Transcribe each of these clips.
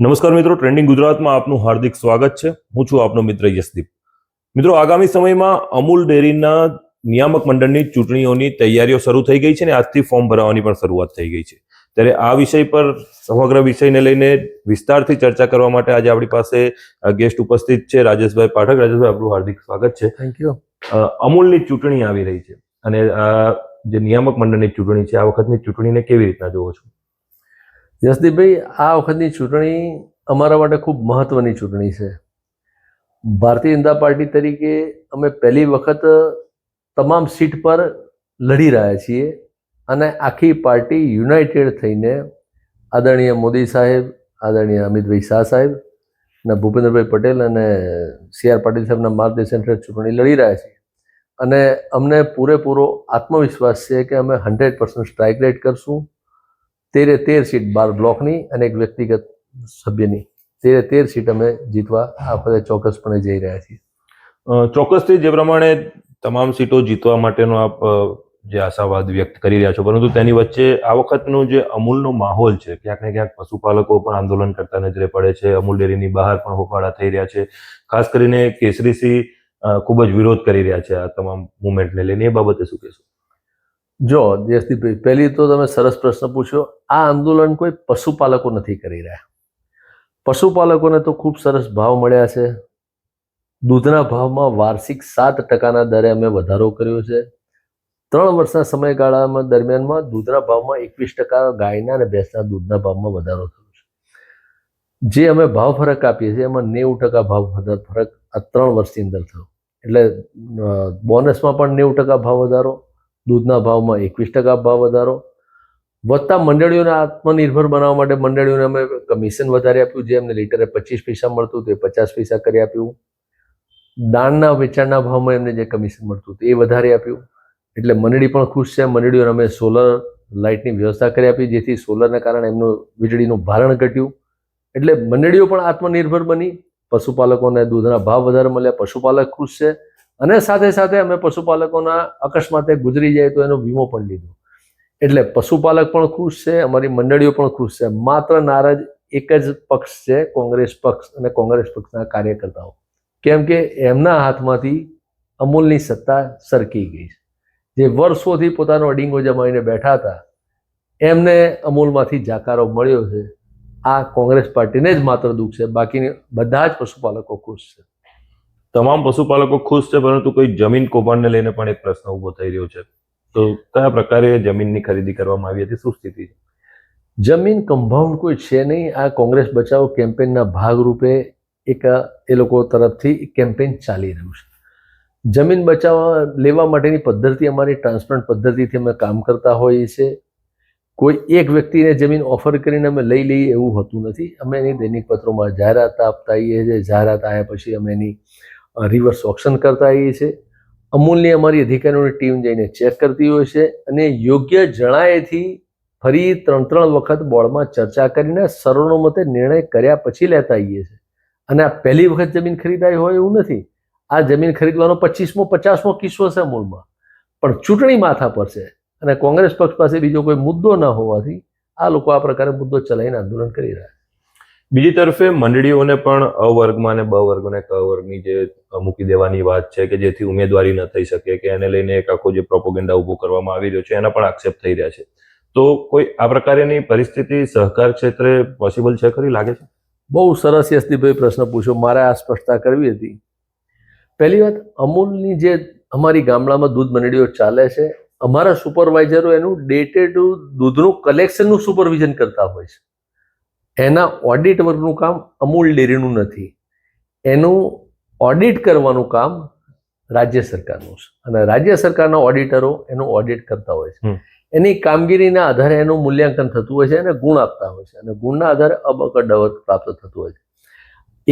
નમસ્કાર મિત્રો ટ્રેન્ડિંગ ગુજરાતમાં આપનું હાર્દિક સ્વાગત છે. હું છું આપનો મિત્ર યશદીપ. મિત્રો આગામી સમયમાં અમૂલ ડેરીના નિયામક મંડળની ચૂંટણીઓની તૈયારીઓ શરૂ થઈ ગઈ છે અને આજથી ફોર્મ ભરાવાની પણ શરૂઆત થઈ ગઈ છે. ત્યારે આ વિષય પર સમગ્ર વિષયને લઈને વિસ્તારથી ચર્ચા કરવા માટે આજે આપણી પાસે ગેસ્ટ ઉપસ્થિત છે રાજેશભાઈ પાઠક. રાજેશભાઈ આપનું હાર્દિક સ્વાગત છે. થેન્ક યુ અમૂલની ચૂંટણી આવી રહી છે. અને આ જે નિયામક મંડળની ચૂંટણી છે આ વખતની ચૂંટણીને કેવી રીતના જોવો છો? યશદીપભાઈ આ વખતની ચૂંટણી અમારા માટે ખૂબ મહત્વની ચૂંટણી છે. ભારતીય જનતા પાર્ટી તરીકે અમે પહેલી વખત તમામ સીટ પર લડી રહ્યા છીએ અને આખી પાર્ટી યુનાઇટેડ થઈને આદરણીય મોદી સાહેબ, આદરણીય અમિતભાઈ શાહ સાહેબ અને ભૂપેન્દ્રભાઈ પટેલ અને સી આર પાટીલ સાહેબના માર્ગદર્શન હેઠળ ચૂંટણી લડી રહ્યા છીએ. અને અમને પૂરેપૂરો આત્મવિશ્વાસ છે કે અમે હંડ્રેડ પર્સન્ટ સ્ટ્રાઇક રેટ કરશું. તેરે તેર સીટ બાર બ્લોકની અને એક વ્યક્તિગત સભ્યની. તેરે તેર સીટ અમે જીતવા આ વખતે ચોક્કસપણે જઈ રહ્યા છીએ. ચોક્કસથી જે પ્રમાણે તમામ સીટો જીતવા માટેનો આપ જે આશાવાદ વ્યક્ત કરી રહ્યા છો પરંતુ તેની વચ્ચે આ વખતનો જે અમૂલનો માહોલ છે ક્યાંક ને ક્યાંક પશુપાલકો પણ આંદોલન કરતા નજરે પડે છે અમૂલ ડેરીની બહાર પણ હોબાળા થઈ રહ્યા છે. ખાસ કરીને કેસરીસિંહ અ, ખૂબ જ વિરોધ કરી રહ્યા છે આ તમામ મુવમેન્ટને લઈને. એ બાબતે શું કહેશો? જો જયસદીપભાઈ પહેલી તો તમે સરસ પ્રશ્ન પૂછ્યો, આ આંદોલન કોઈ પશુપાલકો નથી કરી રહ્યા. પશુપાલકોને તો ખૂબ સરસ ભાવ મળ્યા છે. દૂધના ભાવમાં વાર્ષિક સાત ટકાના દરે અમે વધારો કર્યો છે. ત્રણ વર્ષના સમયગાળામાં દરમિયાનમાં દૂધના ભાવમાં એકવીસ ટકા, ગાયના અને ભેંસના દૂધના ભાવમાં વધારો થયો છે. જે અમે ભાવ ફરક આપીએ છીએ, એમાં નેવું ટકા ભાવ ફરક આ ત્રણ વર્ષની અંદર થયો. એટલે બોનસમાં પણ નેવું ટકા ભાવ વધારો દૂધના ભાવમાં એકવીસ ટકા ભાવ વધારો. વધતા મંડળીઓને આત્મનિર્ભર બનાવવા માટે મંડળીઓને અમે કમિશન વધારે આપ્યું, જે અમને લીટરે પચીસ પૈસા મળતું તે પચાસ પૈસા કરી આપ્યું. દાણના વેચાણના ભાવમાં એમને જે કમિશન મળતું એ વધારે આપ્યું. એટલે મંડળી પણ ખુશ છે. મંડળીઓને અમે સોલર લાઇટની વ્યવસ્થા કરી આપી, જેથી સોલરના કારણે એમનું વીજળીનું ભારણ ઘટ્યું. એટલે મંડળીઓ પણ આત્મનિર્ભર બની. પશુપાલકોને દૂધના ભાવ વધારે મળ્યા. પશુપાલક ખુશ છે. અને સાથે સાથે અમે પશુપાલકોના અકસ્માતે ગુજરી જાય તો એનો વીમો પણ લીધો. એટલે પશુપાલક પણ ખુશ છે, અમારી મંડળીઓ પણ ખુશ છે. માત્ર નારાજ એક જ પક્ષ છે, કોંગ્રેસ પક્ષ અને કોંગ્રેસ પક્ષના કાર્યકર્તાઓ. કેમ કે એમના હાથમાંથી અમૂલની સત્તા સરકી ગઈ છે. જે વર્ષોથી પોતાનો અડીંગો જમાવીને બેઠા હતા, એમને અમૂલમાંથી જાકારો મળ્યો છે. આ કોંગ્રેસ પાર્ટીને જ માત્ર દુઃખ છે, બાકીની બધા જ પશુપાલકો ખુશ છે. તમામ પશુપાલકો ખુશ છે, પરંતુ કોઈ જમીન કૌભાંડને લઈને પણ એક પ્રશ્ન ઊભો થઈ રહ્યો છે. તો કયા પ્રકારે જમીનની ખરીદી કરવામાં આવી હતી? શું સ્થિતિ છે? જમીન કમ્પાઉન્ડ કોઈ છે નહીં. આ કોંગ્રેસ બચાવો કેમ્પેનના ભાગરૂપે એક, એ લોકો તરફથી કેમ્પેન ચાલી રહ્યું છે. જમીન બચાવવા લેવા માટેની પદ્ધતિ અમારી ટ્રાન્સપરન્ટ પદ્ધતિથી અમે કામ કરતા હોઈએ છીએ. કોઈ એક વ્યક્તિને જમીન ઓફર કરીને અમે લઈ લઈએ એવું હોતું નથી. અમે એની દૈનિક પત્રોમાં જાહેરાત આપતા આવીએ છીએ. જાહેરાત આવ્યા પછી અમે એની રિવર્સ ઓક્શન કરતા આવીએ છીએ. અમૂલની અમારી અધિકારીઓની ટીમ જઈને ચેક કરતી હોય છે અને યોગ્ય જણાયેથી ફરી ત્રણ ત્રણ વખત બોર્ડમાં ચર્ચા કરીને સર્વોન્મતે નિર્ણય કર્યા પછી લેતા આવીએ છીએ. અને આ પહેલી વખત જમીન ખરીદાઈ હોય એવું નથી. આ જમીન ખરીદવાનો પચીસમો, પચાસમો કિસ્સો છે મૂળમાં પણ ચૂંટણી માથા પર છે અને કોંગ્રેસ પક્ષ પાસે બીજો કોઈ મુદ્દો ન હોવાથી આ લોકો આ પ્રકારે મુદ્દો ચલાવીને આંદોલન કરી રહ્યા છે. બીજી તરફે મંડળીઓને પણ અ વર્ગમાં અને બ વર્ગ અને ક વર્ગની જે મૂકી દેવાની વાત છે કે જેથી ઉમેદવારી ન થઈ શકે કે એને લઈને એક આખો જે પ્રોપોગેન્ડા ઊભો કરવામાં આવી રહ્યો છે, એના પણ આક્ષેપ થઈ રહ્યા છે. તો કોઈ આ પ્રકારની પરિસ્થિતિ સહકાર ક્ષેત્રે પોસિબલ છે ખરી? લાગે છે? બહુ સરસ યશદીપભાઈ પ્રશ્ન પૂછ્યો. મારે આ સ્પષ્ટતા કરવી હતી. પહેલી વાત, અમૂલની જે અમારી ગામડામાં દૂધ મંડળીઓ ચાલે છે, અમારા સુપરવાઇઝરો એનું ડે ટુ દૂધનું કલેક્શનનું સુપરવિઝન કરતા હોય છે. એના ઓડિટ વર્કનું કામ અમૂલ ડેરીનું નથી. એનું ઓડિટ કરવાનું કામ રાજ્ય સરકારનું છે. અને રાજ્ય સરકારના ઓડિટરો એનું ઓડિટ કરતા હોય છે. એની કામગીરીના આધારે એનું મૂલ્યાંકન થતું હોય છે અને ગુણ આપતા હોય છે. અને ગુણના આધારે અબકડવત પ્રાપ્ત થતું હોય છે.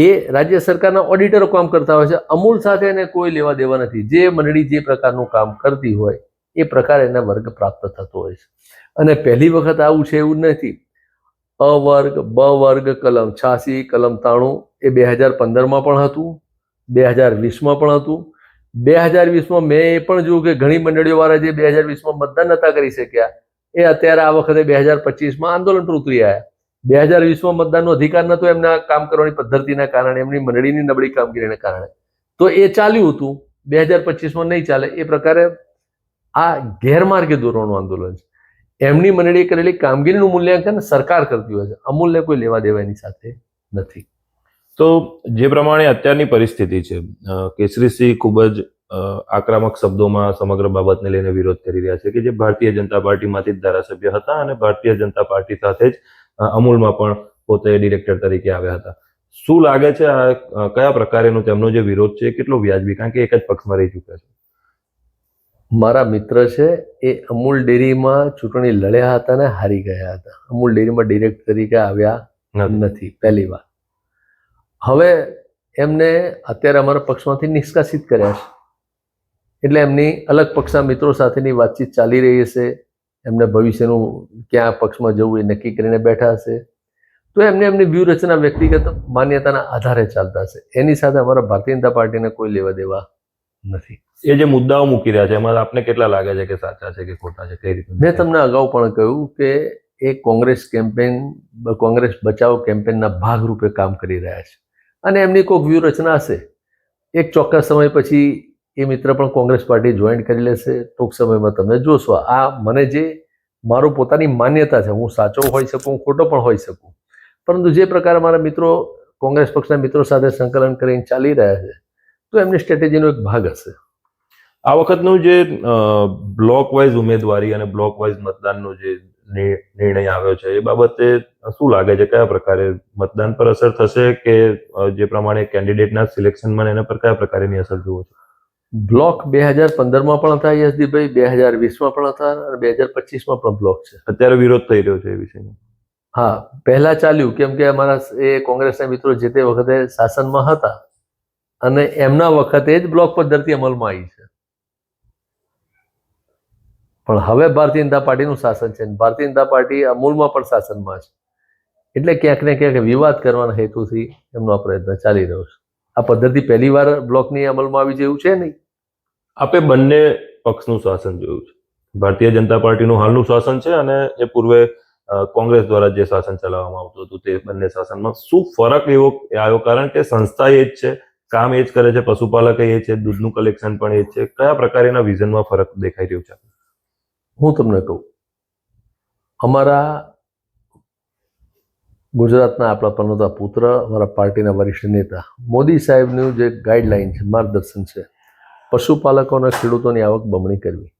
એ રાજ્ય સરકારના ઓડિટરો કામ કરતા હોય છે. અમૂલ સાથે એને કોઈ લેવા દેવા નથી. જે મંડળી જે પ્રકારનું કામ કરતી હોય એ પ્રકાર એના વર્ગ પ્રાપ્ત થતો હોય છે. અને પહેલી વખત આવું છે એવું નથી. અ વર્ગ, બ વર્ગ, કલમ છ્યાસી, કલમ ત્રાણું એ બે હજાર પંદરમાં પણ હતું, બે હજાર વીસમાં પણ હતું. બે હજાર વીસમાં મેં એ પણ જોયું કે ઘણી મંડળીઓવાળા જે બે હજાર વીસમાં મતદાન નહોતા કરી શક્યા, એ અત્યારે આ વખતે બે હજાર પચીસમાં આંદોલન પર ઉતરી આવ્યા. બે હજાર વીસમાં મતદાનનો અધિકાર નહોતો એમના કામ કરવાની પદ્ધતિના કારણે, એમની મંડળીની નબળી કામગીરીના કારણે. તો એ ચાલ્યું હતું. બે હજાર પચીસમાં નહીં ચાલે. એ પ્રકારે આ ગેરમાર્ગે દોરવાનું આંદોલન છે. એમની મંડળીએ કરેલી કામગીરીનું મૂલ્યાંકન સરકાર કરતી હોય છે. અમૂલ્ય કોઈ લેવા દેવાની સાથે નથી. તો જે પ્રમાણે અત્યારની પરિસ્થિતિ છે કેસરીસિંહ ખૂબ જ આક્રમક શબ્દોમાં સમગ્ર બાબતને લઈને વિરોધ કરી રહ્યા છે કે જે ભારતીય જનતા પાર્ટીમાંથી જ ધારાસભ્ય હતા અને ભારતીય જનતા પાર્ટી સાથે જ અમૂલમાં પણ પોતે ડિરેક્ટર તરીકે આવ્યા હતા. શું લાગે છે આ કયા પ્રકારેનો તેમનો જે વિરોધ છે કેટલો વ્યાજબી? કારણ કે એક જ પક્ષમાં રહી ચૂક્યા છે. મારા મિત્ર છે એ અમૂલ ડેરીમાં ચૂંટણી લડ્યા હતા ને હારી ગયા હતા. અમૂલ ડેરીમાં ડિરેક્ટ તરીકે આવ્યા નથી. નથી પહેલી વાર. હવે એમને અત્યારે અમારા પક્ષમાંથી નિષ્કાસિત કર્યા છે. એટલે એમની અલગ પક્ષના મિત્રો સાથેની વાતચીત ચાલી રહી હશે. એમને ભવિષ્યનું ક્યાં પક્ષમાં જવું એ નક્કી કરીને બેઠા હશે. તો એમને એમની વ્યૂહરચના વ્યક્તિગત માન્યતાના આધારે ચાલતા હશે. એની સાથે અમારા ભારતીય જનતા પાર્ટીને કોઈ લેવા દેવા નથી. એ જે મુદ્દાઓ મૂકી રહ્યા છે, એમાં આપને કેટલા લાગે છે કે સાચા છે કે ખોટા છે, કઈ રીતે મેં તમને અગાઉ પણ કહ્યું કે એ કોંગ્રેસ કેમ્પેન, કોંગ્રેસ બચાવ કેમ્પેનના ભાગરૂપે કામ કરી રહ્યા છે. અને એમની કોઈક વ્યૂહરચના હશે. એક ચોક્કસ સમય પછી એ મિત્ર પણ કોંગ્રેસ પાર્ટી જોઈન કરી લેશે. ટૂંક સમયમાં તમે જોશો. આ મને જે મારો પોતાની માન્યતા છે, હું સાચો હોઈ શકું, ખોટો પણ હોઈ શકું. પરંતુ જે પ્રકારે મારા મિત્રો કોંગ્રેસ પક્ષના મિત્રો સાથે સંકલન કરીને ચાલી રહ્યા છે, તો એમની સ્ટ્રેટેજીનો એક ભાગ હશે. આ વખતનું જે બ્લોક વાઇઝ ઉમેદવારી અને બ્લોક વાઇઝ મતદાનનો જે નિર્ણય આવ્યો છે એ બાબતે શું લાગે છે? કયા પ્રકારે મતદાન પર અસર થશે કે જે પ્રમાણે કેન્ડિડેટના સિલેક્શનમાં એના પર કયા પ્રકારની અસર જુઓ છો? બ્લોક બે હજાર પંદરમાં પણ હતા યશદીપભાઈ બે હજાર વીસમાં પણ હતા અને બે હજાર પચીસમાં પણ બ્લોક છે. અત્યારે વિરોધ થઈ રહ્યો છે એ વિષયમાં. હા પહેલા ચાલ્યું કેમ કે અમારા એ કોંગ્રેસના મિત્રો જે તે વખતે શાસનમાં હતા અને એમના વખતે જ બ્લોક પદ્ધતિ અમલમાં આવી છે. પણ હવે ભારતીય જનતા પાર્ટીનું શાસન છે ભારતીય જનતા પાર્ટી અમૂલમાં પણ શાસનમાં છે. એટલે ક્યાંક ને ક્યાંક વિવાદ કરવાના હેતુથી એમનો પ્રયત્ન ચાલી રહ્યો છે. આ પદ્ધતિ પહેલી વાર બ્લોકની અમલમાં આવી જેવું છે નહીં? આપે બંને પક્ષનું શાસન જોયું છે. ભારતીય જનતા પાર્ટીનું હાલનું શાસન છે અને એ પૂર્વે કોંગ્રેસ દ્વારા જે શાસન ચલાવવામાં આવતું હતું તે બંને શાસનમાં શું ફરક એવો આવ્યો? કારણ કે સંસ્થા એ જ છે, કામ એ જ કરે છે, પશુપાલક એ છે, દૂધનું કલેક્શન પણ એ જ છે. કયા પ્રકારના વિઝનમાં ફરક દેખાઈ રહ્યો છે? હું તમને કહું, અમારા ગુજરાતના આપણા પનોતા પુત્ર, અમારા પાર્ટીના વરિષ્ઠ નેતા, મોદી સાહેબનું જે ગાઈડલાઈન છે, માર્ગદર્શન છે પશુપાલકો અને ખેડૂતોની આવક બમણી કરવી.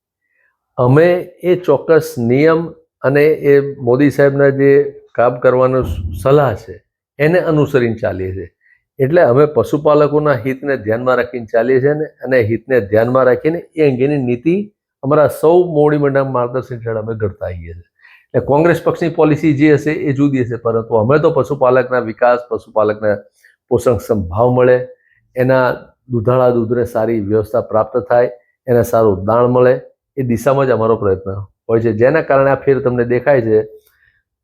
અમે એ ચોક્કસ નિયમ અને એ મોદી સાહેબના જે કામ કરવાનો સલાહ છે, એને અનુસરીને ચાલીએ છીએ. એટલે અમે પશુપાલકોના હિતને ધ્યાનમાં રાખીને ચાલીએ છીએ અને હિતને ધ્યાનમાં રાખીને એ અંગેની નીતિ અમારા સૌ મોવડી મંડળ માર્ગદર્શન હેઠળ અમે ઘડતા આવીએ છીએ. એટલે કોંગ્રેસ પક્ષની પોલિસી જે હશે એ જુદી હશે, પરંતુ અમે તો પશુપાલકના વિકાસ, પશુપાલકને પોષણક્ષમ ભાવ મળે, એના દૂધાળા દૂધને સારી વ્યવસ્થા પ્રાપ્ત થાય, એને સારું દાણ મળે, એ દિશામાં જ અમારો પ્રયત્ન હોય છે. જેના કારણે આ ફેર તમને દેખાય છે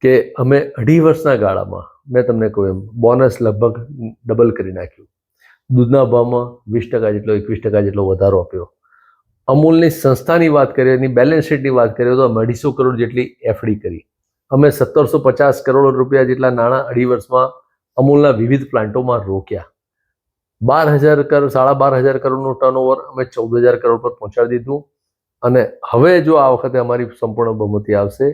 કે અમે અઢી વર્ષના ગાળામાં મેં તમને કહ્યું એમ બોનસ લગભગ ડબલ કરી નાખ્યું. દૂધના ભાવમાં વીસ ટકા જેટલો, એકવીસ ટકા જેટલો વધારો આપ્યો. અમૂલની સંસ્થાની વાત કરીએ, એની બેલેન્સ શીટની વાત કરીએ તો અમે અઢીસો કરોડ જેટલી એફડી કરી. અમે સત્તરસો પચાસ કરોડ રૂપિયા જેટલા નાણાં અઢી વર્ષમાં અમૂલના વિવિધ પ્લાન્ટોમાં રોક્યા. બાર હજાર કર, સાડા બાર હજાર કરોડનું ટર્નઓવર અમે ચૌદ હજાર કરોડ પર પહોંચાડી દીધું. અને હવે જો આ વખતે અમારી સંપૂર્ણ બહુમતી આવશે,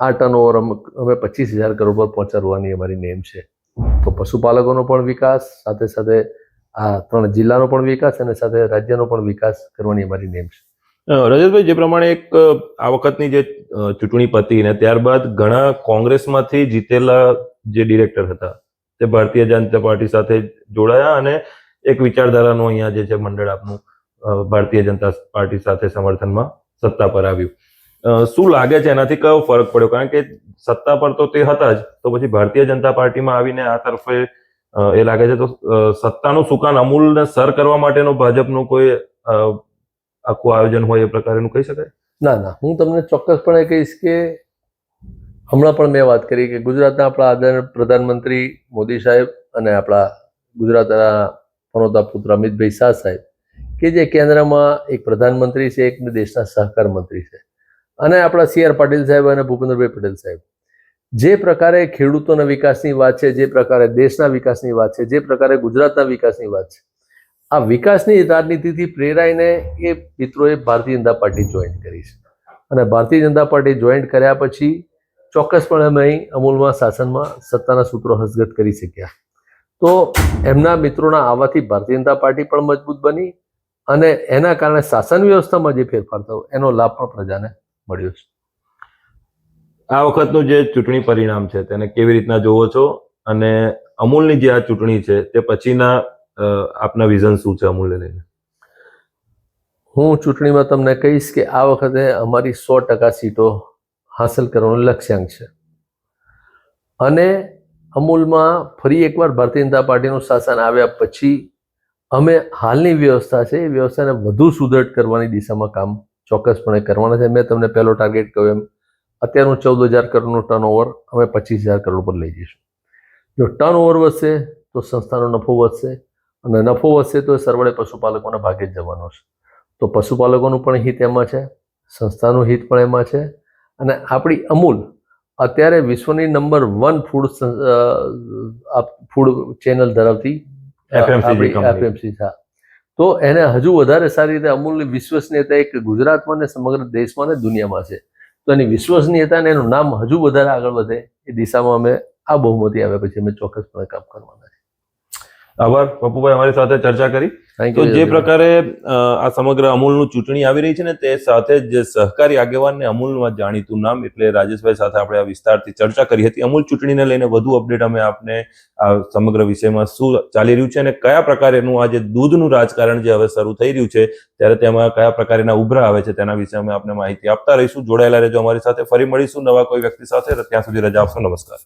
આ ટર્નઓવર અમે પચીસ હજાર કરોડ પર પહોંચાડવાની અમારી નેમ છે. તો પશુપાલકોનો પણ વિકાસ, સાથે સાથે આ ત્રણ જિલ્લાનો પણ વિકાસ અને સાથે રાજ્યનો પણ વિકાસ કરવાની અમારી નેમ છે. રજતભાઈ જે પ્રમાણે એક આ વખતની જે ચૂંટણી પતી ને ત્યારબાદ ઘણા કોંગ્રેસમાંથી જીતેલા જે ડિરેક્ટર હતા, તે ભારતીય જનતા પાર્ટી સાથે જોડાયા અને એક વિચારધારાનું અહીંયા જે છે મંડળ આપનું ભારતીય જનતા પાર્ટી સાથે સમર્થનમાં સત્તા પર આવ્યું. શું લાગે છે? એનાથી કયો ફરક પડ્યો? કારણ કે સત્તા પર તો તે હતા જ, તો પછી ભારતીય જનતા પાર્ટીમાં આવીને આ તરફે એ લાગે છે તો સત્તાનું સુકાન અમૂલને સર કરવા માટેનો ભાજપનું કોઈ આખું આયોજન હોય એ પ્રકારનું કહી શકાય? ના ના. હું તમને ચોક્કસપણે કહીશ કે હમણાં પણ મેં વાત કરી કે ગુજરાતના આપણા આદરણીય પ્રધાનમંત્રી મોદી સાહેબ અને આપણા ગુજરાતના પનોતા પુત્ર અમિતભાઈ શાહ સાહેબ, કે જે કેન્દ્રમાં એક પ્રધાનમંત્રી છે, એક દેશના સહકાર મંત્રી છે. અને આપણા સી આર પાટીલ સાહેબ અને ભૂપેન્દ્રભાઈ પટેલ સાહેબ. જે પ્રકારે ખેડૂતોના વિકાસની વાત છે, જે પ્રકારે દેશના વિકાસની વાત છે, જે પ્રકારે ગુજરાતના વિકાસની વાત છે, આ વિકાસની રાજનીતિથી પ્રેરાઈને એ મિત્રોએ ભારતીય જનતા પાર્ટી જોઈન કરી છે. અને ભારતીય જનતા પાર્ટી જોઈન કર્યા પછી ચોક્કસપણે અમે અહીં અમૂલમાં શાસનમાં સત્તાના સૂત્રો હસ્તગત કરી શક્યા. તો એમના મિત્રોના આવવાથી ભારતીય જનતા પાર્ટી પણ મજબૂત બની અને એના કારણે શાસન વ્યવસ્થામાં જે ફેરફાર થયો, એનો લાભ પણ પ્રજાને મળ્યો છે. આ વખતનું જે ચૂંટણી પરિણામ છે, તેને કેવી રીતના જોવો છો? અને અમૂલની જે આ ચૂંટણી છે, તે પછીના આપના વિઝન શું છે અમૂલને લઈને? હું ચૂંટણીમાં તમને કહીશ કે આ વખતે અમારી સો ટકા સીટો હાંસલ કરવાનો લક્ષ્યાંક છે. અને અમૂલમાં ફરી એકવાર ભારતીય જનતા પાર્ટીનું શાસન આવ્યા પછી અમે હાલની વ્યવસ્થા છે, એ વ્યવસ્થાને વધુ સુદૃઢ કરવાની દિશામાં કામ ચોક્કસપણે કરવાના છે. મેં તમને પહેલો ટાર્ગેટ કહ્યું એમ. અત્યારનું ચૌદ હજાર કરોડનું ટર્નઓવર અમે પચીસ હજાર કરોડ પર લઈ જઈશું. જો ટર્નઓવર વધશે તો સંસ્થાનો નફો વધશે અને નફો વધશે તો એ સરવાળે પશુપાલકોના ભાગે જ જવાનો છે. તો પશુપાલકોનું પણ હિત એમાં છે સંસ્થાનું હિત પણ એમાં છે અને આપણી અમૂલ અત્યારે વિશ્વની number one food food channel ધરાવતી આપણી. FMCG, હા. તો એને હજુ વધારે સારી રીતે અમૂલની વિશ્વસનીયતા એક ગુજરાતમાં ને સમગ્ર દેશમાં ને દુનિયામાં છે. તો એની વિશ્વસનીયતા અને એનું નામ હજુ વધારે આગળ વધે એ દિશામાં અમે આ બહુમતી આવ્યા પછી અમે ચોક્કસપણે કામ કરવાના છે આભાર પપ્પુભાઈ અમારી સાથે ચર્ચા કરી. તો જે પ્રકારે આ સમગ્ર અમૂલનું ચૂંટણી આવી રહી છે ને તે સાથે જ સહકારી આગેવાન ને અમૂલમાં જાણીતું નામ એટલે રાજેશભાઈ સાથે આપણે આ વિસ્તારથી ચર્ચા કરી હતી. અમૂલ ચૂંટણીને લઈને વધુ અપડેટ અમે આપને આ સમગ્ર વિષયમાં શું ચાલી રહ્યું છે અને કયા પ્રકારેનું આ જે દૂધનું રાજકારણ જે હવે શરૂ થઈ રહ્યું છે ત્યારે તેમાં કયા પ્રકારના ઉભરા આવે છે તેના વિશે અમે આપને માહિતી આપતા રહીશું. જોડાયેલા રહેજો અમારી સાથે. ફરી મળીશું નવા કોઈ વ્યક્તિ સાથે. ત્યાં સુધી રજા આપશો. નમસ્કાર.